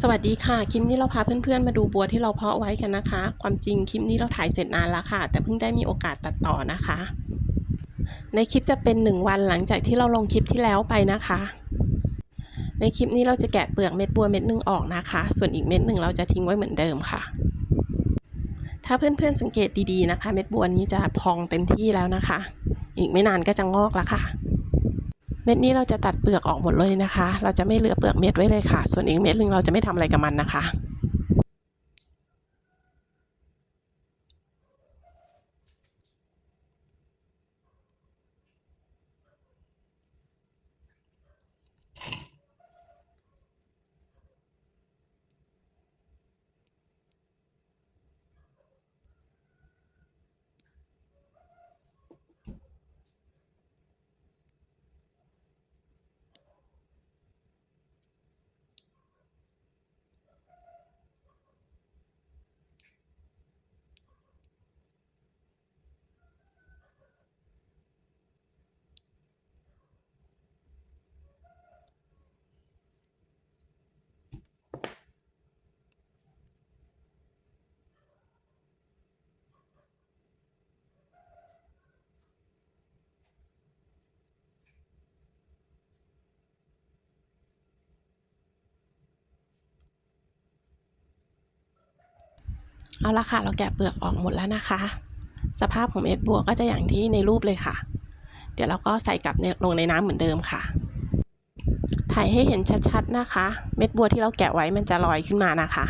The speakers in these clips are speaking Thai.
สวัสดีค่ะ คลิปนี้เราพาเพื่อนๆ มาดูบัวที่เราเพาะไว้กันนะคะ ความจริงคลิปนี้เราถ่ายเสร็จนานแล้วค่ะ แต่เพิ่งได้มีโอกาสตัดต่อนะคะ ในคลิปจะเป็น 1 วันหลังจากที่เราลงคลิปที่แล้วไปนะคะ ในคลิปนี้เราจะแกะเปลือกเม็ดบัวเม็ดหนึ่งออกนะคะ ส่วนอีกเม็ดหนึ่งเราจะทิ้งไว้เหมือนเดิมค่ะ ถ้าเพื่อนๆสังเกตดีๆนะคะ เม็ดบัวนี้จะพองเต็มที่แล้วนะคะ อีกไม่นานก็จะงอกแล้วค่ะ เม็ดนี้เราจะตัดเปลือกออกหมดเลยนะคะ เราจะไม่เหลือเปลือกเม็ดไว้เลยค่ะ ส่วนอีกเม็ดหนึงเราจะไม่ทำอะไรกับมันนะคะ เอาละค่ะ เราแกะเปลือกออกหมดแล้วนะคะ สภาพของเม็ดบัวก็จะอย่างที่ในรูปเลยค่ะ เดี๋ยวเราก็ใส่กลับลงในน้ำเหมือนเดิมค่ะ ถ่ายให้เห็นชัดๆนะคะ เม็ดบัวที่เราแกะไว้มันจะลอยขึ้นมานะคะ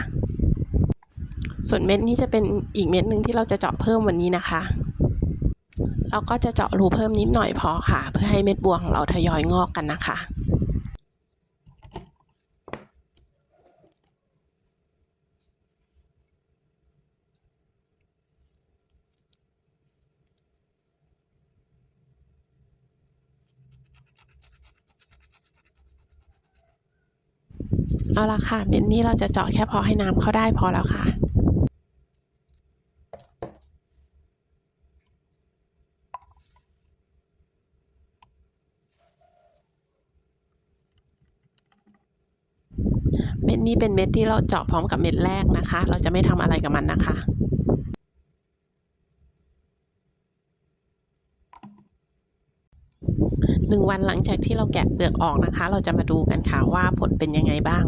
ส่วนเม็ดนี้จะเป็นอีกเม็ดหนึ่งที่เราจะเจาะเพิ่มวันนี้นะคะ เราก็จะเจาะรูเพิ่มนิดหน่อยพอค่ะ เพื่อให้เม็ดบัวของเราทยอยงอกกันนะคะ เอาละค่ะเม็ดนี้เราจะเจาะแค่พอให้น้ำเข้าได้พอแล้วค่ะเม็ดนี้เป็นเม็ดที่เราเจาะพร้อมกับเม็ดแรกนะคะ เราจะไม่ทำอะไรกับมันนะคะ หนึ่งวันหลังจากที่เราแกะเปลือกออกนะคะ เราจะมาดูกันค่ะว่าผลเป็นยังไงบ้าง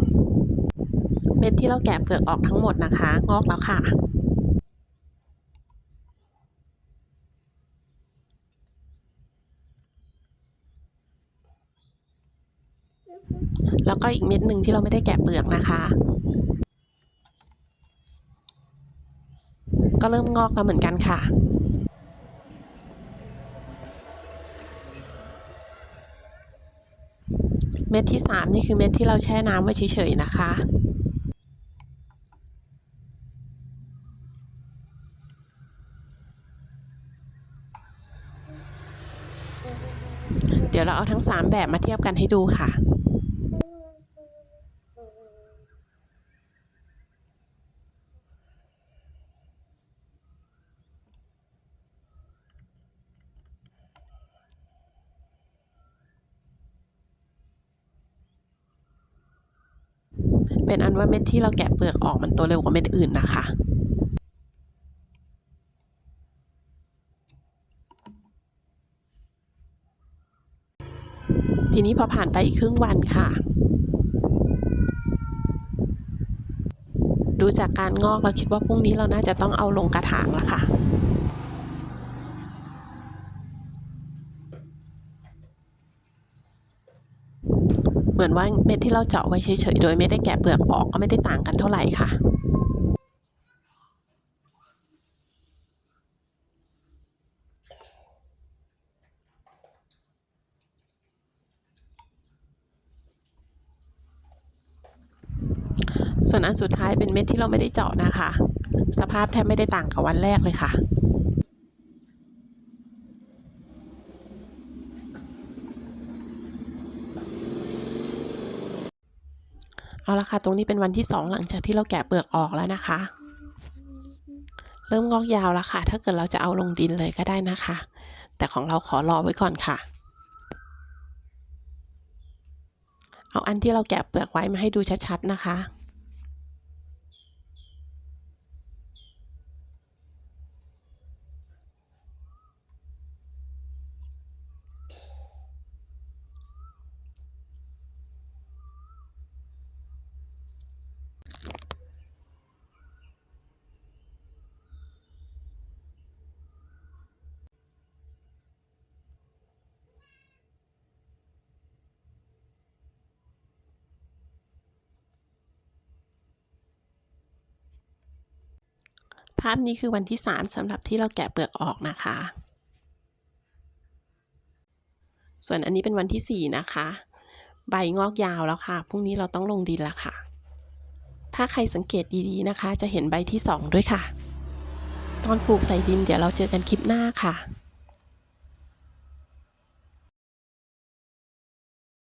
เม็ดที่เราแกะเปลือกออกทั้งหมดนะคะ งอกแล้วค่ะ แล้วก็อีกเม็ดหนึ่งที่เราไม่ได้แกะเปลือกนะคะ ก็เริ่มงอกแล้วเหมือนกันค่ะ เม็ดที่ 3 นี่คือเม็ดที่เราแช่น้ำไว้เฉยๆนะคะ เดี๋ยวเราเอาทั้ง 3 แบบมาเทียบกันให้ดูค่ะ เป็นอันว่าเม็ดที่เราแกะเปลือกออกมันโตเร็วกว่าเม็ดอื่นนะคะทีนี้พอผ่านไปอีกครึ่งวันค่ะ ดูจากการงอกเราคิดว่าพรุ่งนี้เราน่าจะต้องเอาลงกระถางแล้วค่ะ เหมือนว่าเม็ดที่เราเจาะไว้เฉยๆ โดยไม่ได้แกะเปลือกออกก็ไม่ได้ต่างกันเท่าไหร่ค่ะส่วนอันสุดท้ายเป็นเม็ดที่เราไม่ได้เจาะนะคะ สภาพแทบไม่ได้ต่างกับวันแรกเลยค่ะ เอาละค่ะ ตรงนี้เป็นวันที่ 2 หลังจากที่เราแกะเปลือกออกแล้วนะคะ เริ่มงอกยาวแล้วค่ะ ถ้าเกิดเราจะเอาลงดินเลยก็ได้นะคะ แต่ของเราขอรอไว้ก่อนค่ะ เอาอันที่เราแกะเปลือกไว้มาให้ดูชัดๆนะคะาพนี้คือวันที่ 3สำหรับที่เราแกะเปลือกออกนะคะ ส่วนอันนี้เป็นวันที่ 4 นะคะ ใบงอกยาวแล้วค่ะ พรุ่งนี้เราต้องลงดินละค่ะ ถ้าใครสังเกตดีๆนะคะ จะเห็นใบที่ 2 ด้วยค่ะ ตอนปลูกใส่ดินเดี๋ยวเราเจอกันคลิปหน้าค่ะ